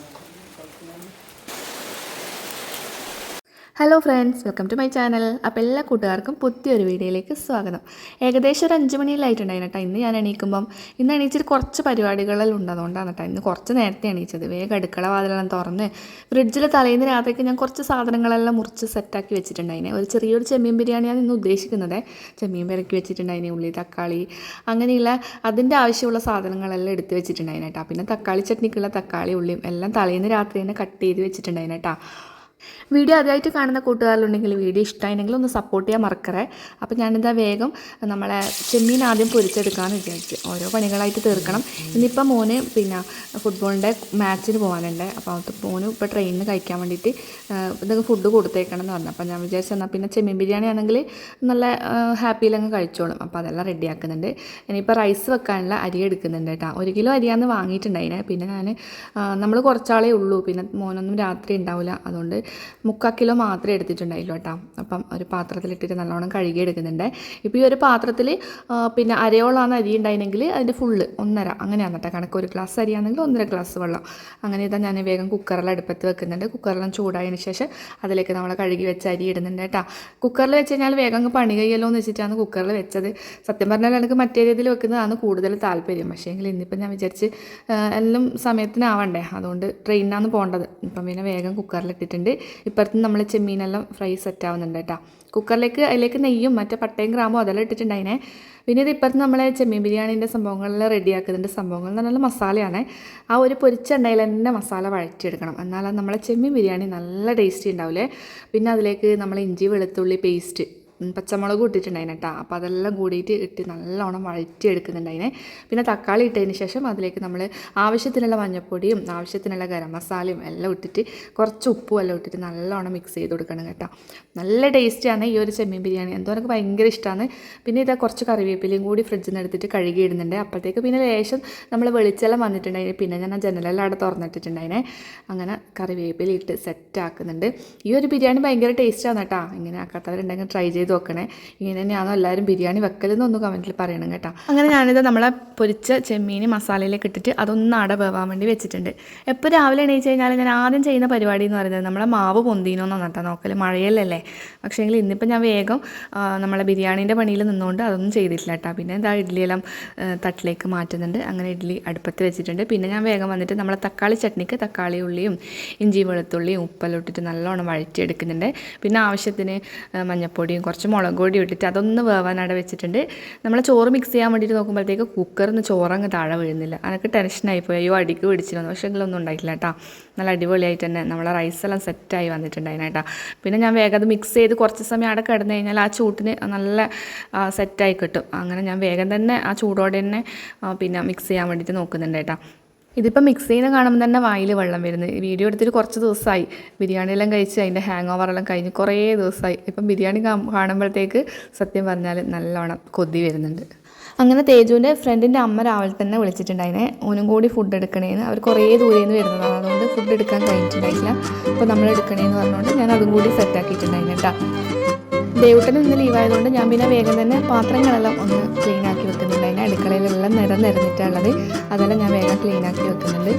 Thank you. Hello friends welcome to my channel അപ്പോൾ എല്ലാ കൂട്ടുകാർക്കും പുതിയൊരു വീഡിയോയിലേക്ക് സ്വാഗതം. ഏകദേശം ഒരു അഞ്ച് മണിയിലായിട്ടുണ്ടായിരുന്നു കേട്ടോ ഇന്ന് ഞാൻ എണീക്കുമ്പം ഇന്ന് എണീച്ചിട്ട് കുറച്ച് പരിപാടികളിൽ ഉണ്ടതുകൊണ്ടാണ് കേട്ടോ ഇന്ന് കുറച്ച് നേരത്തെ എണീച്ചത്. വേഗം അടുക്കള വാതിലെല്ലാം തുറന്ന് ഫ്രിഡ്ജിൽ തലേന്ന് രാത്രിക്ക് ഞാൻ കുറച്ച് സാധനങ്ങളെല്ലാം മുറിച്ച് സെറ്റാക്കി വെച്ചിട്ടുണ്ടായിനെ. ഒരു ചെറിയൊരു ചെമ്മീൻ ബിരിയാണിയാണ് ഇന്ന് ഉദ്ദേശിക്കുന്നത്. ചെമ്മീൻ പെരക്കി വെച്ചിട്ടുണ്ടായിനെ ഉള്ളി തക്കാളി അങ്ങനെയുള്ള അതിന്റെ ആവശ്യമുള്ള സാധനങ്ങളെല്ലാം എടുത്ത് വെച്ചിട്ടുണ്ടായിരുന്നു കേട്ടോ പിന്നെ തക്കാളി ചട്നിക്കുള്ള തക്കാളി ഉള്ളിയും എല്ലാം തലേന്ന് രാത്രി തന്നെ കട്ട് ചെയ്ത് വെച്ചിട്ടുണ്ടായിരുന്നു കേട്ടോ വീഡിയോ ആദ്യമായിട്ട് കാണുന്ന കൂട്ടുകാരിലുണ്ടെങ്കിൽ വീഡിയോ ഇഷ്ടമായിരുന്നെങ്കിൽ ഒന്ന് സപ്പോർട്ട് ചെയ്യാൻ മറക്കറേ അപ്പോൾ ഞാനിതാ വേഗം നമ്മളെ ചെമ്മീൻ ആദ്യം പൊരിച്ചെടുക്കാമെന്ന് വിചാരിച്ച്. ഓരോ പണികളായിട്ട് തീർക്കണം. ഇന്നിപ്പോൾ മോന് പിന്നെ ഫുട്ബോളിന്റെ മാച്ചിന് പോകാനുണ്ട് അപ്പോൾ അത് മോന് ഇപ്പോൾ ട്രെയിനിന് കഴിക്കാൻ വേണ്ടിയിട്ട് ഇതൊക്കെ ഫുഡ് കൊടുത്തേക്കണം എന്ന് പറഞ്ഞു. അപ്പോൾ ഞാൻ വിചാരിച്ചു എന്നാൽ പിന്നെ ചെമ്മീൻ ബിരിയാണി ആണെങ്കിൽ നല്ല ഹാപ്പിയിലങ്ങ് കഴിച്ചോളും. അപ്പോൾ അതെല്ലാം റെഡിയാക്കുന്നുണ്ട് ഇനിയിപ്പോൾ റൈസ് വെക്കാനുള്ള അരി എടുക്കുന്നുണ്ട് കേട്ടോ. ഒരു കിലോ അരിയാന്ന് വാങ്ങിയിട്ടുണ്ടായിനെ. പിന്നെ ഞാൻ നമ്മൾ കുറച്ചാളേ ഉള്ളൂ. പിന്നെ മോനൊന്നും രാത്രി ഉണ്ടാവില്ല അതുകൊണ്ട് മുക്കാൽ കിലോ മാത്രമേ എടുത്തിട്ടുണ്ടായില്ലോ കേട്ടോ. അപ്പം ഒരു പാത്രത്തിലിട്ടിട്ട് നല്ലോണം കഴുകി എടുക്കുന്നുണ്ട് ഇപ്പോൾ ഈ ഒരു പാത്രത്തിൽ പിന്നെ അരയോളാണ് അരി ഉണ്ടായിരുന്നെങ്കിൽ അതിന്റെ ഫുള്ള് ഒന്നര. അങ്ങനെയാണ് കേട്ടോ കണക്ക്. ഒരു ഗ്ലാസ് അരിയാണെങ്കിൽ ഒന്നര ഗ്ലാസ് വെള്ളം. അങ്ങനെ ഇതാ ഞാൻ വേഗം കുക്കറിൽ അടുപ്പത്ത് വെക്കുന്നുണ്ട്. കുക്കറെല്ലാം ചൂടായതിന് ശേഷം അതിലേക്ക് നമ്മൾ കഴുകി വെച്ച അരി ഇടുന്നുണ്ട് കേട്ടോ. കുക്കറിൽ വെച്ച് കഴിഞ്ഞാൽ വേഗം പണി കഴിയല്ലോ എന്ന് വെച്ചിട്ടാണ് കുക്കറിൽ വെച്ചത്. സത്യം പറഞ്ഞാൽ എനിക്ക് മറ്റേ രീതിയിൽ വെക്കുന്നതാണ് കൂടുതൽ താല്പര്യം. പക്ഷേ എങ്കിൽ ഇന്നിപ്പോൾ ഞാൻ വിചാരിച്ച് എല്ലാം സമയത്തിനാവണ്ടേ. അതുകൊണ്ട് ട്രെയിനിനാണ് പോകേണ്ടത് ഇപ്പം പിന്നെ വേഗം കുക്കറിൽ ഇട്ടിട്ടുണ്ട്. ഇപ്പുറത്ത് നമ്മൾ ചെമ്മീനെല്ലാം ഫ്രൈ സെറ്റ് ആവുന്നുണ്ട് കേട്ടോ കുക്കറിലേക്ക് അതിലേക്ക് നെയ്യും മറ്റേ പട്ടയും ഗ്രാമോ അതെല്ലാം ഇട്ടിട്ടുണ്ടായിനെ. പിന്നെ ഇത് ഇപ്പുറത്ത് നമ്മളെ ചെമ്മീൻ ബിരിയാണീന്റെ സംഭവങ്ങളെല്ലാം റെഡിയാക്കുന്നതിന്റെ സംഭവങ്ങൾ എന്ന് പറഞ്ഞാൽ മസാലയാണ്. ആ ഒരു പൊരിച്ചെണ്ണയിൽ തന്നെ മസാല വഴറ്റിയെടുക്കണം. എന്നാൽ നമ്മളെ ചെമ്മീൻ ബിരിയാണി നല്ല ടേസ്റ്റി ഉണ്ടാവില്ലേ പിന്നെ അതിലേക്ക് നമ്മൾ ഇഞ്ചി വെളുത്തുള്ളി പേസ്റ്റ് പച്ചമുളക് ഇട്ടിട്ടുണ്ടായിന് കേട്ടോ അപ്പോൾ അതെല്ലാം കൂടിയിട്ട് ഇട്ട് നല്ലോണം വഴറ്റി എടുക്കുന്നുണ്ടായിനെ പിന്നെ തക്കാളി ഇട്ടതിന് ശേഷം അതിലേക്ക് നമ്മൾ ആവശ്യത്തിനുള്ള മഞ്ഞൾപ്പൊടിയും ആവശ്യത്തിനുള്ള ഗരം മസാലയും എല്ലാം ഇട്ടിട്ട് കുറച്ച് ഉപ്പും എല്ലാം ഇട്ടിട്ട് നല്ലോണം മിക്സ് ചെയ്ത് കൊടുക്കണം കേട്ടോ. നല്ല ടേസ്റ്റിയാണ് ഈ ഒരു ചെമ്മീൻ ബിരിയാണി. എന്തോ എനിക്ക് ഭയങ്കര ഇഷ്ടമാണ് പിന്നെ ഇതാ കുറച്ച് കറിവേപ്പിലയും കൂടി ഫ്രിഡ്ജിൽ നിന്ന് എടുത്തിട്ട് കഴുകി ഇടുന്നുണ്ട് അപ്പോഴത്തേക്ക് പിന്നെ ലേശം നമ്മൾ വെളിച്ചെല്ലാം വന്നിട്ടുണ്ടായിന്. പിന്നെ ഞാൻ ആ ജനലെല്ലാം അവിടെ തുറന്നിട്ടിട്ടുണ്ടായിനെ. അങ്ങനെ കറിവേപ്പില ഇട്ട് സെറ്റ് ആക്കുന്നുണ്ട്. ഈ ഒരു ബിരിയാണി ഭയങ്കര ടേസ്റ്റാണ് കേട്ടോ ഇങ്ങനെ ആക്കാത്തവരുണ്ടെങ്കിൽ ട്രൈ ചെയ്ത് നോക്കണേ ഇങ്ങനെ തന്നെയാണോ എല്ലാവരും ബിരിയാണി വെക്കലെന്നൊന്ന് കമന്റിൽ പറയണം കേട്ടോ. അങ്ങനെ ഞാനിത് നമ്മളെ പൊരിച്ച ചെമ്മീൻ മസാലയിലേക്ക് ഇട്ടിട്ട് അതൊന്ന് അട വേവാൻ വേണ്ടി വെച്ചിട്ടുണ്ട്. എപ്പോൾ രാവിലെ എണീച്ച് കഴിഞ്ഞാൽ ഞാൻ ആദ്യം ചെയ്യുന്ന പരിപാടി എന്ന് പറയുന്നത് നമ്മളെ മാവ് പൊന്തീനോന്നാണ് കേട്ടോ നോക്കൽ പക്ഷേ എങ്കിൽ ഇന്നിപ്പോൾ ഞാൻ വേഗം നമ്മളെ ബിരിയാണീന്റെ പണിയിൽ നിന്നുകൊണ്ട് അതൊന്നും ചെയ്തിട്ടില്ല കേട്ടോ. പിന്നെ എന്താ ഇഡ്ഡലിയെല്ലാം തട്ടിലേക്ക് മാറ്റുന്നുണ്ട്. അങ്ങനെ ഇഡ്ഡലി അടുപ്പത്ത് വെച്ചിട്ടുണ്ട്. പിന്നെ ഞാൻ വേഗം വന്നിട്ട് നമ്മളെ തക്കാളി ചട്നിക്ക് തക്കാളി ഉള്ളിയും ഇഞ്ചി വെളുത്തുള്ളിയും ഉപ്പെല്ലാം ഇട്ടിട്ട് നല്ലോണം വഴറ്റിയെടുക്കുന്നുണ്ട്. പിന്നെ ആവശ്യത്തിന് മഞ്ഞൾപ്പൊടിയും കുറച്ച് മുളക് പൊടി ഇട്ടിട്ട് അതൊന്ന് വേവാനട വെച്ചിട്ടുണ്ട്. നമ്മൾ ചോറ് മിക്സ് ചെയ്യാൻ വേണ്ടിയിട്ട് നോക്കുമ്പോഴത്തേക്ക് കുക്കറിൽ നിന്ന് ചോറങ്ങ് താഴെ വീഴുന്നില്ല. എനിക്ക് ടെൻഷനായി പോയി. അയ്യോ അടിക്ക് പിടിച്ചിരുന്നു. പക്ഷേ എങ്കിലൊന്നും ഉണ്ടായിട്ടില്ല കേട്ടോ നല്ല അടിപൊളിയായിട്ട് തന്നെ നമ്മളെ റൈസെല്ലാം സെറ്റായി വന്നിട്ടുണ്ടായിരുന്നേട്ടാ പിന്നെ ഞാൻ വേഗം അത് മിക്സ് ചെയ്ത് കുറച്ച് സമയം അവിടെ കിടന്നു കഴിഞ്ഞാൽ ആ ചൂട്ടിന് നല്ല സെറ്റായി കിട്ടും. അങ്ങനെ ഞാൻ വേഗം തന്നെ ആ ചൂടോടെ തന്നെ പിന്നെ മിക്സ് ചെയ്യാൻ വേണ്ടിയിട്ട് നോക്കുന്നുണ്ട് കേട്ടോ ഇതിപ്പോൾ മിക്സ് ചെയ്യുന്ന കാണുമ്പോൾ തന്നെ വായിൽ വെള്ളം വരുന്നത് വീഡിയോ എടുത്തിട്ട് കുറച്ച് ദിവസമായി ബിരിയാണി എല്ലാം കഴിച്ച് അതിന്റെ ഹാങ് ഓവർ എല്ലാം കഴിഞ്ഞ് കുറേ ദിവസമായി ഇപ്പം ബിരിയാണി കാണുമ്പോഴത്തേക്ക് സത്യം പറഞ്ഞാൽ നല്ലോണം കൊതി വരുന്നുണ്ട്. അങ്ങനെ തേജുവിന്റെ ഫ്രണ്ടിന്റെ അമ്മ രാവിലെ തന്നെ വിളിച്ചിട്ടുണ്ടായിനെ ഓനും കൂടി ഫുഡ് എടുക്കണേന്ന്. അവർ കുറേ ദൂരെ നിന്ന് വരുന്നതാണ്. അതുകൊണ്ട് ഫുഡ് എടുക്കാൻ കഴിഞ്ഞിട്ടുണ്ടായില്ല അപ്പോൾ നമ്മൾ എടുക്കണേന്ന് പറഞ്ഞുകൊണ്ട് ഞാൻ അതും കൂടി സെറ്റാക്കിയിട്ടുണ്ടായിരുന്നു കേട്ടോ ദേവട്ടൻ ഇന്ന് ലീവായതുകൊണ്ട് ഞാൻ പിന്നെ വേഗം തന്നെ പാത്രങ്ങളെല്ലാം ഒന്ന് ക്ലീൻ ആക്കി വെക്കുന്നുണ്ട്. അതിന് അടുക്കളയിലെല്ലാം നിറം നിരന്നിട്ടുള്ളത് അതെല്ലാം ഞാൻ വേഗം ക്ലീൻ ആക്കി വെക്കുന്നുണ്ട്.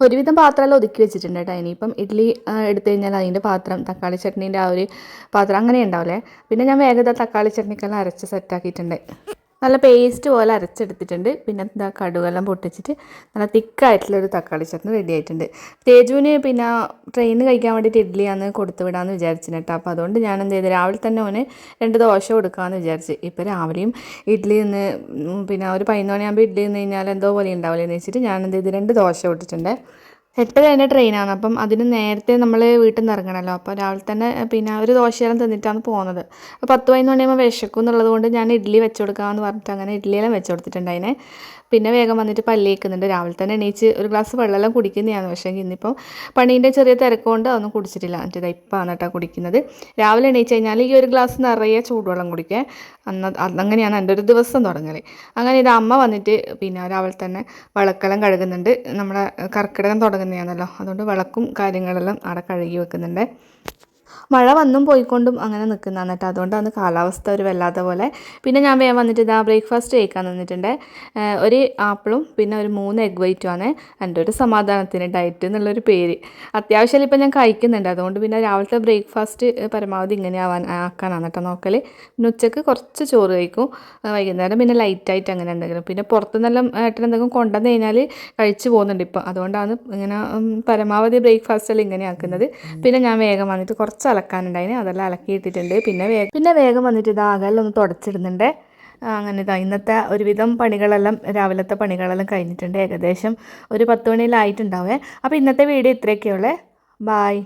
ഒരുവിധം പാത്രമെല്ലാം ഒതുക്കി വെച്ചിട്ടുണ്ട് കേട്ടോ. ഇനിയിപ്പം ഇഡ്ഡലി എടുത്തു കഴിഞ്ഞാൽ അതിന്റെ പാത്രം തക്കാളി ചട്നീന്റെ ആ ഒരു പാത്രം അങ്ങനെ ഉണ്ടാവില്ലേ പിന്നെ ഞാൻ വേഗത തക്കാളി ചട്നിക്കെല്ലാം അരച്ച് സെറ്റാക്കിയിട്ടുണ്ട് നല്ല പേസ്റ്റ് പോലെ അരച്ചെടുത്തിട്ടുണ്ട്. പിന്നെ എന്താ കടുകെല്ലാം പൊട്ടിച്ചിട്ട് നല്ല തിക്കായിട്ടുള്ളൊരു തക്കാളി ചട്നി റെഡി ആയിട്ടുണ്ട്. തേജുവിന് പിന്നെ ട്രെയിനിന് കഴിക്കാൻ വേണ്ടിയിട്ട് ഇഡ്ഡലിയാന്ന് കൊടുത്തു വിടാമെന്ന് വിചാരിച്ചു കേട്ടോ അപ്പോൾ അതുകൊണ്ട് ഞാൻ എന്ത് ചെയ്തു രാവിലെ തന്നെ ഓന് രണ്ട് ദോശ കൊടുക്കാമെന്ന് വിചാരിച്ച്. ഇപ്പോൾ രാവിലെയും ഇഡ്ഡലി നിന്ന് പിന്നെ ഒരു പതിനൊന്ന് മണിയാകുമ്പോൾ ഇഡ്ഡലി നിന്ന് കഴിഞ്ഞാൽ എന്തോ പോലെ ഉണ്ടാവില്ലെന്ന് വെച്ചിട്ട് ഞാൻ എന്ത് ചെയ്തു രണ്ട് ദോശ ഇട്ടിട്ടുണ്ട് ട്രെയിൻ ട്രെയിനാണ് അപ്പം അതിന് നേരത്തെ നമ്മൾ വീട്ടിൽ നിന്ന് ഇറങ്ങണമല്ലോ അപ്പോൾ രാവിലെ തന്നെ പിന്നെ ഒരു ദോശയെല്ലാം തിന്നിട്ടാണ് പോകുന്നത് അപ്പോൾ പത്ത് പതിനൊന്ന് മണിയാകുമ്പോൾ വിശക്കും എന്നുള്ളത് കൊണ്ട് ഞാൻ ഇഡ്ഡലി വെച്ച് കൊടുക്കാമെന്ന് പറഞ്ഞിട്ട് അങ്ങനെ ഇഡ്ഡലിയെല്ലാം വെച്ച് കൊടുത്തിട്ടുണ്ട് അതിനെ പിന്നെ വേഗം വന്നിട്ട് പല്ലേക്കുന്നുണ്ട്. രാവിലെ തന്നെ എണീച്ച് ഒരു ഗ്ലാസ് വെള്ളമെല്ലാം കുടിക്കുന്നതാണ്. പക്ഷേ ഇന്നിപ്പം പണീന്റെ ചെറിയ തിരക്കുകൊണ്ട് അതൊന്നും കുടിച്ചിട്ടില്ല. എന്നിട്ട് ഇതാ ഇപ്പാണ് കേട്ടോ കുടിക്കുന്നത്. രാവിലെ എണീച്ച് കഴിഞ്ഞാൽ ഈ ഒരു ഗ്ലാസ് നിറയെ ചൂടുവെള്ളം കുടിക്കുക അന്ന് അതങ്ങനെയാണ് എന്റെ ഒരു ദിവസം തുടങ്ങൽ. അങ്ങനെ ഇത് അമ്മ വന്നിട്ട് പിന്നെ രാവിലെ തന്നെ വിളക്കെല്ലാം കഴുകുന്നുണ്ട്. നമ്മുടെ കർക്കിടകം തുടങ്ങുന്നതാണല്ലോ. അതുകൊണ്ട് വിളക്കും കാര്യങ്ങളെല്ലാം അവിടെ കഴുകി വെക്കുന്നുണ്ട്. മഴ വന്നും പോയിക്കൊണ്ടും അങ്ങനെ നിൽക്കുന്നതാണ് കേട്ടോ. അതുകൊണ്ടാണ് കാലാവസ്ഥ ഒരു വല്ലാത്ത പോലെ. പിന്നെ ഞാൻ വേഗം വന്നിട്ട് ഇതാ ബ്രേക്ക്ഫാസ്റ്റ് കഴിക്കാൻ നിന്നിട്ടുണ്ട് ഒരു ആപ്പിളും പിന്നെ ഒരു മൂന്ന് എഗ് വൈറ്റും ആണ്. എന്റെ ഒരു സമാധാനത്തിന് ഡയറ്റ് എന്നുള്ളൊരു പേര്. അത്യാവശ്യം ഇപ്പം ഞാൻ കഴിക്കുന്നുണ്ട്. അതുകൊണ്ട് പിന്നെ രാവിലത്തെ ബ്രേക്ക്ഫാസ്റ്റ് പരമാവധി ഇങ്ങനെ ആവാൻ ആക്കാനാണ് കേട്ടോ നോക്കൽ പിന്നെ ഉച്ചയ്ക്ക് കുറച്ച് ചോറ് കഴിക്കും. വൈകുന്നേരം പിന്നെ ലൈറ്റായിട്ട് അങ്ങനെ എന്തെങ്കിലും. പിന്നെ പുറത്തുനിന്നെല്ലാം ഏട്ടൻ എന്തെങ്കിലും കൊണ്ടുവന്ന് കഴിഞ്ഞാൽ കഴിച്ചു പോകുന്നുണ്ട് ഇപ്പം. അതുകൊണ്ടാണ് ഇങ്ങനെ പരമാവധി ബ്രേക്ക്ഫാസ്റ്റ് എല്ലാം ഇങ്ങനെ ആക്കുന്നത്. പിന്നെ ഞാൻ വേഗം വന്നിട്ട് കുറച്ച് അലക്കാനുണ്ടായിന്. അതെല്ലാം അലക്കിയിട്ടിട്ടുണ്ട്. പിന്നെ വേഗം പിന്നെ വേഗം വന്നിട്ട് ഇത് ആകെല്ലാം തുടച്ചിടുന്നുണ്ട്. അങ്ങനെ ഇതാ ഇന്നത്തെ ഒരുവിധം പണികളെല്ലാം രാവിലത്തെ പണികളെല്ലാം കഴിഞ്ഞിട്ടുണ്ട്. ഏകദേശം ഒരു പത്ത് മണിയിലായിട്ടുണ്ടാവേ അപ്പോൾ ഇന്നത്തെ വീഡിയോ ഇത്രയൊക്കെയുള്ളേ. ബായ്.